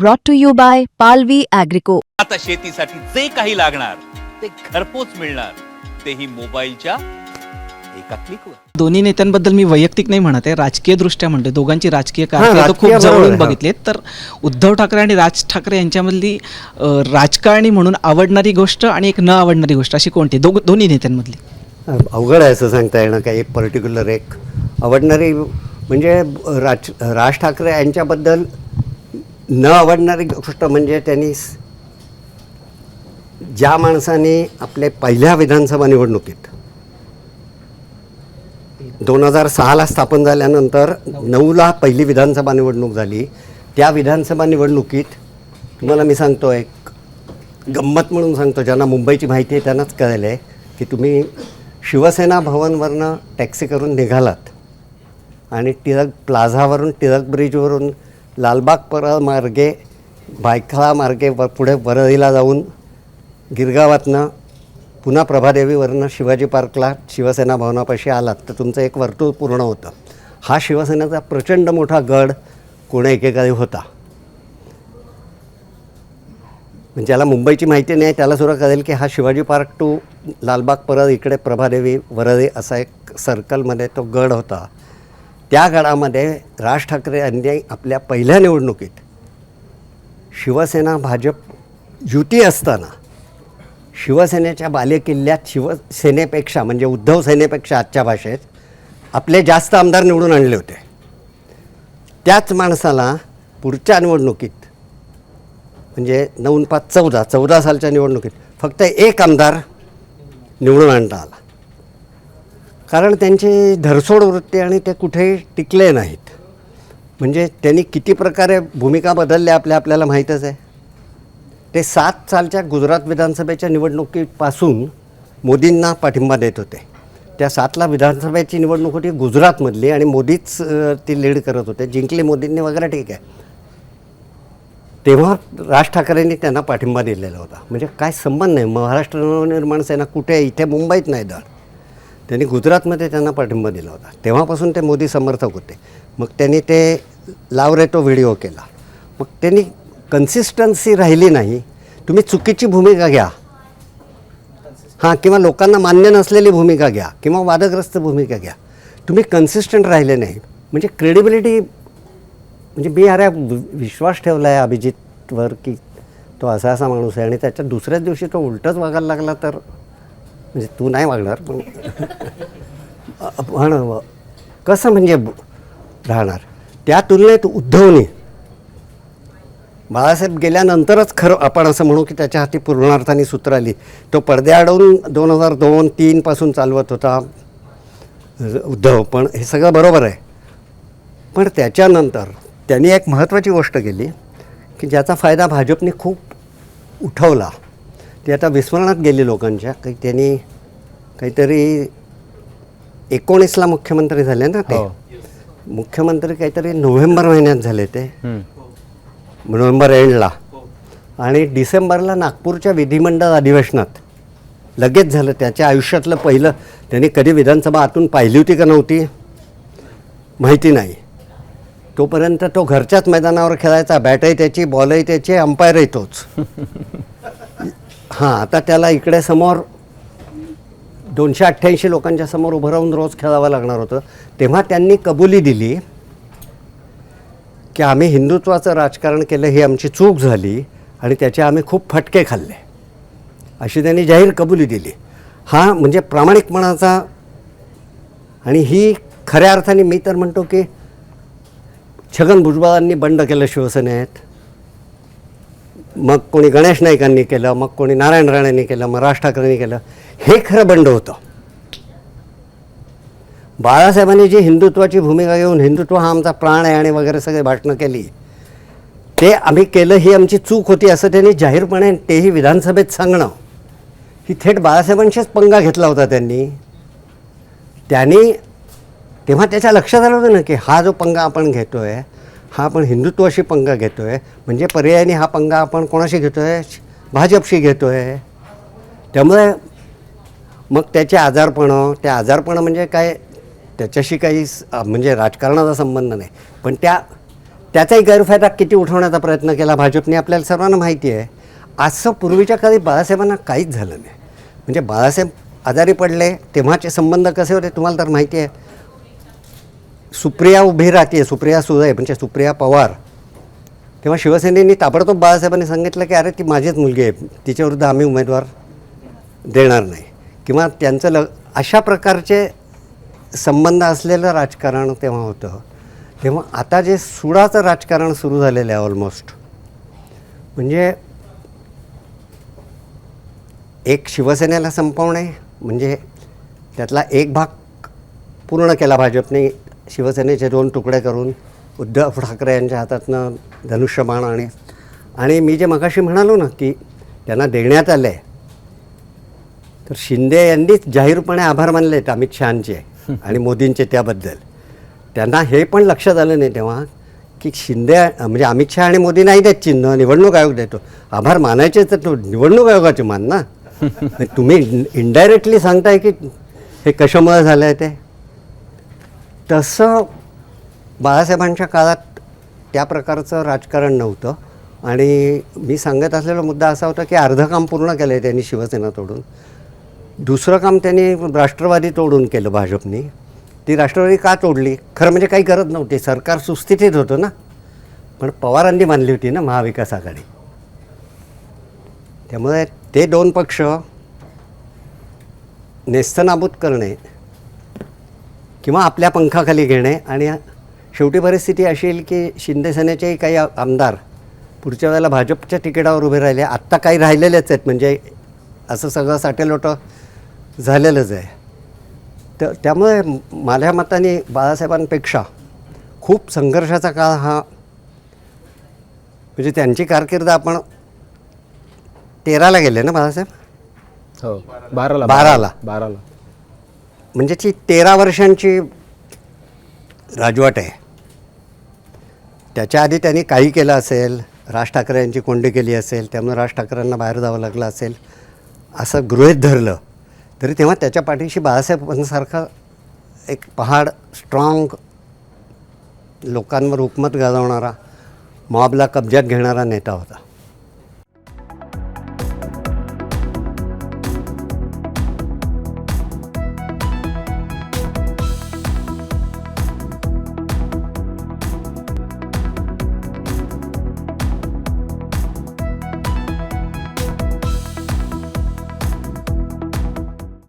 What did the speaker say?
brought to you by Palvi Agrico. आता शेतीसाठी जे काही लागणार ते घरपोच मिळणार. तेही मोबाईलच्या एका क्लिकवर दोन्ही नेत्यांबद्दल मी वैयक्तिक नाही म्हणत आहे राजकीय दृष्ट्या म्हणते दोघांची राजकीय कारकीर्द राजकीय खूप बरोबर जवळून आहे, हा. बघितली तर उद्धव ठाकरे आणि राज ठाकरे यांच्यामधली अ, राजकारणी म्हणून आवडणारी गोष्ट आणि एक न आवडणारी गोष्ट अशी कोणती? दोघ दोन्ही नेत्यांमधली. अवघड आहे असं सांगता येणं काही एक पर्टिक्युलर एक. आवडणारी म्हणजे राज राज ठाकरे यांच्याबद्दल न आवडणारी गोष्ट म्हणजे त्यांनी ज्या माणसाने आपले पहिल्या विधानसभा निवडणुकीत दोन हजार सहाला स्थापन झाल्यानंतर नऊला पहिली विधानसभा निवडणूक झाली. त्या विधानसभा निवडणुकीत तुम्हाला मी सांगतो एक गंमत म्हणून सांगतो ज्यांना मुंबईची माहिती आहे त्यांनाच कळलं आहे की तुम्ही शिवसेना भवनवरनं टॅक्सी करून निघालात आणि टिळक प्लाझावरून टिळक ब्रिजवरून लालबाग परळ मार्गे भायखळा मार्गे व पुढे वरळीला जाऊन गिरगावातनं पुन्हा प्रभादेवीवरनं शिवाजी पार्कला शिवसेना भवनापाशी आलात. तर तुमचं एक वर्तुळ पूर्ण होतं. हा शिवसेनेचा प्रचंड मोठा गड कोणा एकेकाळी होता. म्हणजे ज्याला मुंबईची माहिती नाही त्याला सुद्धा कळेल की हा शिवाजी पार्क टू लालबाग परत इकडे प्रभादेवी वरळी असा एक सर्कलमध्ये तो गड होता. त्या गडामध्ये राज ठाकरे यांनी आपल्या पहिल्या निवडणुकीत शिवसेना भाजप युती असताना शिवसेनेच्या बालेकिल्ल्यात शिवसेनेपेक्षा म्हणजे उद्धव सेनेपेक्षा आजच्या भाषेत आपले जास्त आमदार निवडून आणले होते. त्याच माणसाला पुढच्या निवडणुकीत म्हणजे नऊ पाच चौदा चौदा सालच्या निवडणुकीत फक्त एक आमदार निवडून आणता आला कारण त्यांची धरसोड वृत्ती आणि ते कुठेही टिकले नाहीत. म्हणजे त्यांनी किती प्रकारे भूमिका बदलल्या आपल्या आपल्याला माहीतच आहे. ते सात सालच्या गुजरात विधानसभेच्या निवडणुकीपासून मोदींना पाठिंबा देत होते. त्या सातला विधानसभेची निवडणूक होती गुजरातमधली आणि मोदीच ती लीड करत होते. जिंकले मोदींनी वगैरे ठीक आहे. तेव्हा राज ठाकरेंनी त्यांना पाठिंबा दिलेला होता. म्हणजे काय संबंध नाही महाराष्ट्र नवनिर्माण सेना कुठे आहे? इथे मुंबईत नाही दळ. त्यांनी गुजरातमध्ये त्यांना पाठिंबा दिला होता. तेव्हापासून ते मोदी समर्थक होते. मग त्यांनी ते लाव रे तो व्हिडिओ केला. मग त्यांनी कन्सिस्टन्सी राहिली नाही. तुम्ही चुकीची भूमिका घ्या. हां किंवा लोकांना मान्य नसलेली भूमिका घ्या किंवा वादग्रस्त भूमिका घ्या. तुम्ही कन्सिस्टंट राहिले नाही. म्हणजे क्रेडिबिलिटी म्हणजे मी अरे वि- विश्वास ठेवला आहे अभिजितवर की तो असा असा माणूस आहे आणि त्याच्या दुसऱ्याच दिवशी तो उलटंच वागायला लागला तर? म्हणजे तू नाही वागणार पण पण कसं म्हणजे राहणार? त्या तुलनेत उद्धवने बाळासाहेब गेल्यानंतरच खरं आपण असं म्हणू की त्याच्या हाती पूर्णार्थाने सूत्र आली. तो पडद्या अडवून दोन हजार दोन तीनपासून चालवत होता उद्धव पण हे सगळं बरोबर आहे. पण त्याच्यानंतर त्यांनी एक महत्त्वाची गोष्ट केली की ज्याचा फायदा भाजपने खूप उठवला. ती आता विस्मरणात गेली लोकांच्या. काही त्यांनी काहीतरी एकोणीसला मुख्यमंत्री झाले ना ते. मुख्यमंत्री काहीतरी नोव्हेंबर महिन्यात झाले ते. नोव्हेंबर एंडला. आणि डिसेंबरला नागपूरच्या विधिमंडळ अधिवेशनात लगेच झालं. त्याच्या आयुष्यातलं पहिलं त्यांनी कधी विधानसभा आतून पाहिली होती का नव्हती? माहिती नाही. तोपर्यंत तो घरच्याच मैदानावर खेळायचा. बॅटही त्याची बॉलही त्याची अंपायरही तोच. हां आता त्याला इकडे समोर दोनशे अठ्ठ्याऐंशी लोकांच्या समोर उभं राहून रोज खेळावं लागणार होतं. तेव्हा त्यांनी कबुली दिली की आम्ही हिंदुत्वाचं राजकारण केलं ही आमची चूक झाली आणि त्याचे आम्ही खूप फटके खाल्ले. अशी त्यांनी जाहीर कबुली दिली. हा म्हणजे प्रामाणिकपणाचा आणि ही खऱ्या अर्थाने मी तर म्हणतो की छगन भुजबळांनी बंड केलं शिवसेनेत. मग कोणी गणेश नाईकांनी केलं मग कोणी नारायण राणेंनी केलं मग राज ठाकरेंनी केलं हे खरं बंड होतं. बाळासाहेबांनी जी हिंदुत्वाची भूमिका घेऊन हिंदुत्व हा आमचा प्राण आहे आणि वगैरे सगळे भाषणं केली ते आम्ही केलं ही आमची चूक होती असं त्यांनी जाहीरपणे तेही विधानसभेत सांगणं. ही थेट बाळासाहेबांशीच पंगा घेतला होता त्यांनी. त्यांनी तेव्हा त्याच्या लक्षात आलं होतं ना की हा जो पंगा आपण घेतो आहे हा आपण हिंदुत्वाशी पंगा घेतो आहे म्हणजे पर्यायाने हा पंगा आपण कोणाशी घेतो आहे भाजपशी घेतो आहे त्यामुळे मग त्याचे आजारपणं त्या आजारपणं म्हणजे काय? त्याच्याशी काही म्हणजे राजकारणाचा संबंध नाही. पण त्या त्याचाही गैरफायदा किती उठवण्याचा प्रयत्न केला भाजपने आपल्याला सर्वांना माहिती आहे. असं पूर्वीच्या काळी बाळासाहेबांना काहीच झालं नाही. म्हणजे बाळासाहेब आजारी पडले तेव्हाचे संबंध कसे होते तुम्हाला तर माहिती आहे. सुप्रिया उभी राहते सुप्रिया सुदय म्हणजे सुप्रिया पवार. तेव्हा शिवसेनेनी ताबडतोब बाळासाहेबांनी सांगितलं की अरे ती माझीच मुलगी आहे तिच्याविरुद्ध आम्ही उमेदवार देणार नाही. किंवा त्यांचं ल अशा प्रकारचे संबंध असलेलं राजकारण तेव्हा होतं. तेव्हा आता जे सुडाचं राजकारण सुरू झालेलं आहे ऑलमोस्ट म्हणजे एक शिवसेनेला संपवणे म्हणजे त्यातला एक भाग पूर्ण केला भाजपने शिवसेनेचे दोन तुकडे करून उद्धव ठाकरे यांच्या हातातनं धनुष्यबाण आणि. आणि मी जे मगाशी म्हणालो ना की त्यांना देण्यात आलं आहे तर शिंदे यांनीच जाहीरपणे आभार मानले आहेत अमित शहाचे आणि मोदींचे त्याबद्दल. त्यांना हे पण लक्षात आलं नाही तेव्हा की शिंदे म्हणजे अमित शहा आणि मोदी नाही देत चिन्ह निवडणूक आयोग देतो. आभार मानायचे तर तो निवडणूक आयोगाचे मान ना. तुम्ही इनडायरेक्टली सांगताय की हे कशामुळे झालं आहे ते? तसं बाळासाहेबांच्या काळात त्या प्रकारचं राजकारण नव्हतं. आणि मी सांगत असलेला मुद्दा असा होता की अर्धं काम पूर्ण केलं आहे त्यांनी शिवसेना तोडून. दुसरं काम त्यांनी राष्ट्रवादी तोडून केलं भाजपनी. ती राष्ट्रवादी का तोडली? खरं म्हणजे काही करत नव्हती. सरकार सुस्थितीत होतं ना. पण पवारांनी मानली होती ना महाविकास आघाडी. त्यामुळे ते दोन पक्ष नेस्तनाबूत करणे किंवा आपल्या पंखाखाली घेणे. आणि शेवटी परिस्थिती अशी येईल की शिंदे सेनेचेही काही आमदार पुढच्या वेळेला भाजपच्या तिकिटावर उभे राहिले. आत्ता काही राहिलेलेच आहेत. म्हणजे असं सगळं साटेलोटं झालेलंच आहे. तर त्यामुळे माझ्या मताने बाळासाहेबांपेक्षा खूप संघर्षाचा काळ हा म्हणजे त्यांची कारकीर्द आपण तेराला गेले ना बाळासाहेब? हो बाराला. बाराला. बाराला. म्हणजे ती तेरा वर्षांची राजवट आहे. त्याच्या आधी त्यांनी काही केलं असेल राज ठाकरे यांची कोंडी केली असेल त्यामुळे राज ठाकरेंना बाहेर जावं लागलं असेल असं गृहित धरलं. तरी तेव्हा त्याच्या पाठीशी बाळासाहेबांसारखा एक पहाड स्ट्रॉंग लोकांवर हुकमत गाजवणारा मॉबला कब्जात घेणारा नेता होता.